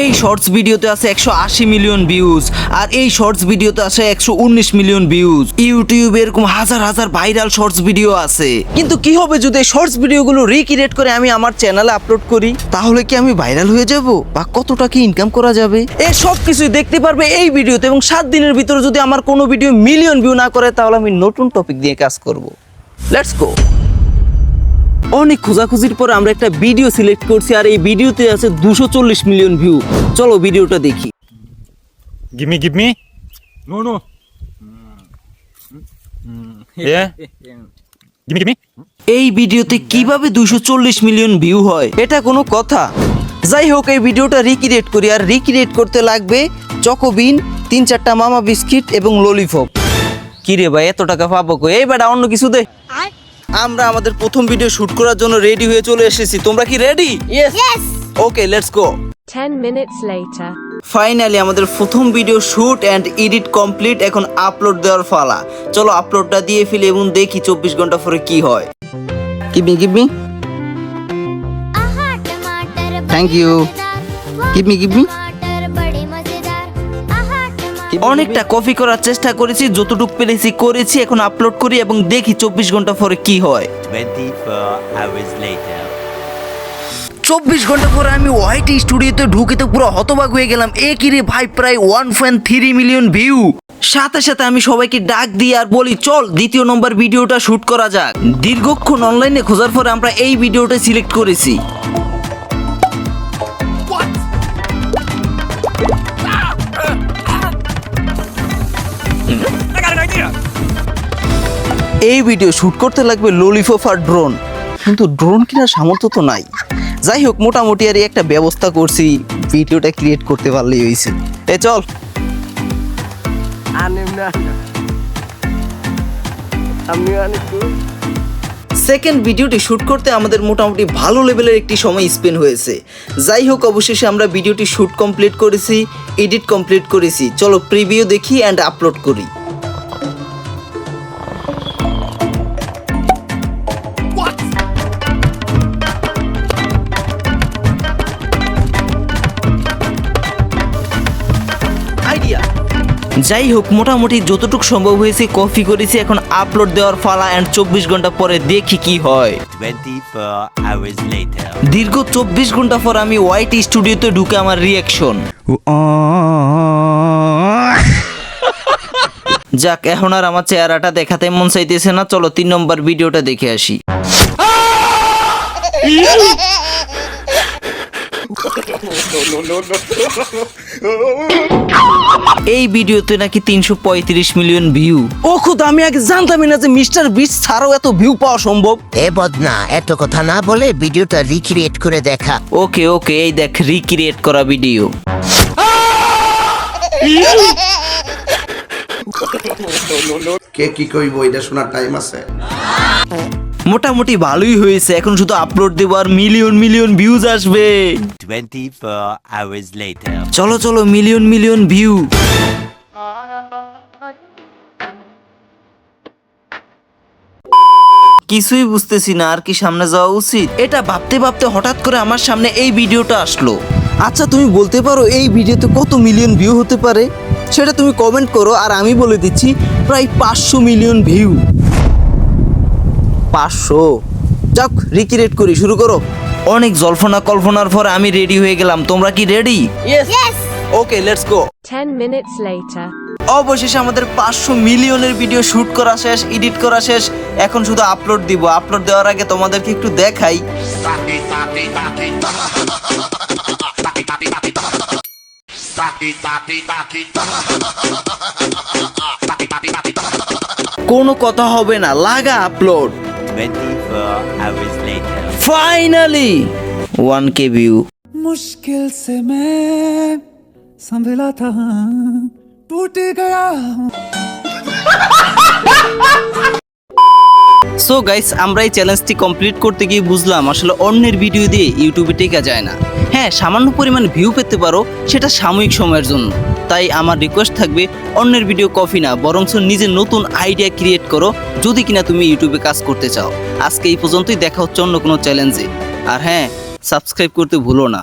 এই শর্টস ভিডিওতে আছে একশো আশি মিলিয়ন ভিউজ আর এই শর্টস ভিডিওতে আছে একশো উনিশ মিলিয়ন ভিউজ ইউটিউবে এরকম হাজার হাজার ভাইরাল শর্টস ভিডিও আছে। কিন্তু কি হবে যদি শর্টস ভিডিওগুলো রিক্রিয়েট করে আমি আমার চ্যানেলে আপলোড করি? তাহলে কি আমি ভাইরাল হয়ে যাব? বা কত টাকা ইনকাম করা যাবে? এই সব কিছুই দেখতে পারবে এই ভিডিওতে এবং সাত দিনের ভিতরে যদি আমার কোনো ভিডিও মিলিয়ন ভিউ না করে, তাহলে আমি নতুন টপিক দিয়ে কাজ করব। লেটস গো অনেক খোঁজাখুঁজির পর আমরা একটা ভিডিও সিলেক্ট করছি আর এই ভিডিওতে আছে দুশো চল্লিশ মিলিয়ন ভিউ চলো ভিডিওটা দেখি। Gimme gimme. এই ভিডিওতে কীভাবে দুশো চল্লিশ মিলিয়ন ভিউ হয় এটা কোনো কথা। যাই হোক এই ভিডিওটা রিক্রিয়েট করি আর রিক্রিয়েট করতে লাগবে চকোবিন তিন চারটা মামা বিস্কিট এবং ললিপপ কিরে ভাই এত টাকা পাবো কই? এই বেটা অন্য কিছু দে। আমরা আমাদের প্রথম ভিডিও শুট করার জন্য রেডি হয়ে চলে এসেছি। তোমরা কি ready okay let's go 10 minutes later finally আমাদের প্রথম video shoot and edit complete এখন আপলোড দেওয়ার ফালা চলো আপলোডটা দিয়ে ফেলি এবং দেখি চব্বিশ ঘণ্টা পরে কি হয়। কিমি কিমি থ্যাংক ইউ কিডমি গিভ মি অনেকটা কপি করার চেষ্টা করেছি যতটুকু পেরেছি করেছি এখন আপলোড করি এবং দেখি চব্বিশ ঘণ্টা পরে কি হয়। 24 hours later. চব্বিশ ঘণ্টা পরে আমি ওয়াইটি স্টুডিওতে ঢুকে তো পুরো হতবাক হয়ে গেলাম। এ কি রে ভাই প্রায় one point three million view সাথে সাথে আমি সবাইকে ডাক দিই আর বলি চল দ্বিতীয় নম্বর ভিডিওটা শুট করা যাক। দীর্ঘক্ষণ অনলাইনে খোঁজার পরে আমরা এই ভিডিওটা সিলেক্ট করেছি। এই ভিডিও শুট করতে লাগবে ললিপপ আর ড্রোন কিন্তু ড্রোন কেনার সামর্থ্য তো নাই। যাই হোক মোটামুটি আর একটা ব্যবস্থা করছি। ভিডিওটা ক্রিয়েট করতে পারলেই হয়েছে। এ চল। সেকেন্ড ভিডিওটি শুট করতে আমাদের মোটামুটি ভালো লেভেলের একটি সময় স্পেন্ড হয়েছে। যাই হোক অবশেষে আমরা ভিডিওটি শুট কমপ্লিট করেছি এডিট কমপ্লিট করেছি। চলো প্রিভিউ দেখি অ্যান্ড আপলোড করি। আইডিয়া যাই হোক মোটামুটি যতটুকু সম্ভব হয়েছে কপি করেছি। এখন আপলোড দেওয়ার ফালা অ্যান্ড চব্বিশ ঘণ্টা পরে দেখি কি হয়। 24 hours later. দীর্ঘ চব্বিশ ঘণ্টা পর আমি ওয়াইটি স্টুডিওতে ঢুকে আমার রিয়াকশন যাক এখন আর আমার চেহারাটা দেখাতে মন চাইতেছে না। চলো তিন নম্বর ভিডিওটা দেখে আসি। এই ভিডিওতে নাকি তিনশো পঁয়ত্রিশ মিলিয়ন ভিউ। ও খুদ আমি আগে জানতামই না যে মিস্টার বিচ ছাড়াও এত ভিউ পাওয়া সম্ভব। এ বদনা এত কথা না বলে ভিডিওটা রিক্রিয়েট করে দেখা। ওকে ওকে এই দেখ রিক্রিয়েট করা ভিডিও কে কি কইব এটা শোনার টাইম আছে। মোটামুটি ভালোই হয়েছে। এখন শুধু আপলোড দেবো আর মিলিয়ন মিলিয়ন ভিউজ আসবে। 24 hours later. চলো চলো মিলিয়ন মিলিয়ন ভিউ কিছুই বুঝতেছি না আর কি সামনে যাওয়া উচিত? এটা ভাবতে ভাবতে হঠাৎ করে আমার সামনে এই ভিডিওটা আসলো। আচ্ছা তুমি বলতে পারো এই ভিডিওতে কত মিলিয়ন ভিউ হতে পারে? সেটা তুমি কমেন্ট করো আর আমি বলে দিচ্ছি প্রায় পাঁচশো মিলিয়ন ভিউ পাঁচশো। যাক রিক্রিয়েট করি শুরু করো। অনেক জল্পনা কল্পনার পর আমি রেডি হয়ে গেলাম। তোমরা কি ready? Okay let's go 10 minutes later. অবশেষে আমাদের পাঁচশো মিলিয়নের ভিডিও শুট করা শেষ এডিট করা শেষ। এখন শুধু আপলোড দিব। আপলোড দেওয়ার আগে তোমাদেরকে একটু দেখাই। কোনো কথা হবে না। লাগা upload 24 hours later. Finally one K view मुश्किल से मैं संभला था टूट गया हूँ সো গাইস আমরা এই চ্যালেঞ্জটি কমপ্লিট করতে গিয়ে বুঝলাম আসলে অন্যের ভিডিও দিয়ে ইউটিউবে টেকা যায় না হ্যাঁ সামান্য পরিমাণ ভিউ পেতে পারো সেটা সাময়িক সময়ের জন্য তাই আমার রিকোয়েস্ট থাকবে অন্যের ভিডিও কপি না, বরঞ্চ নিজের নতুন আইডিয়া ক্রিয়েট করো, যদি কিনা তুমি ইউটিউবে কাজ করতে চাও। আজকে এই পর্যন্তই, দেখা হচ্ছে অন্য কোনো চ্যালেঞ্জে আর হ্যাঁ সাবস্ক্রাইব করতে ভুলো না।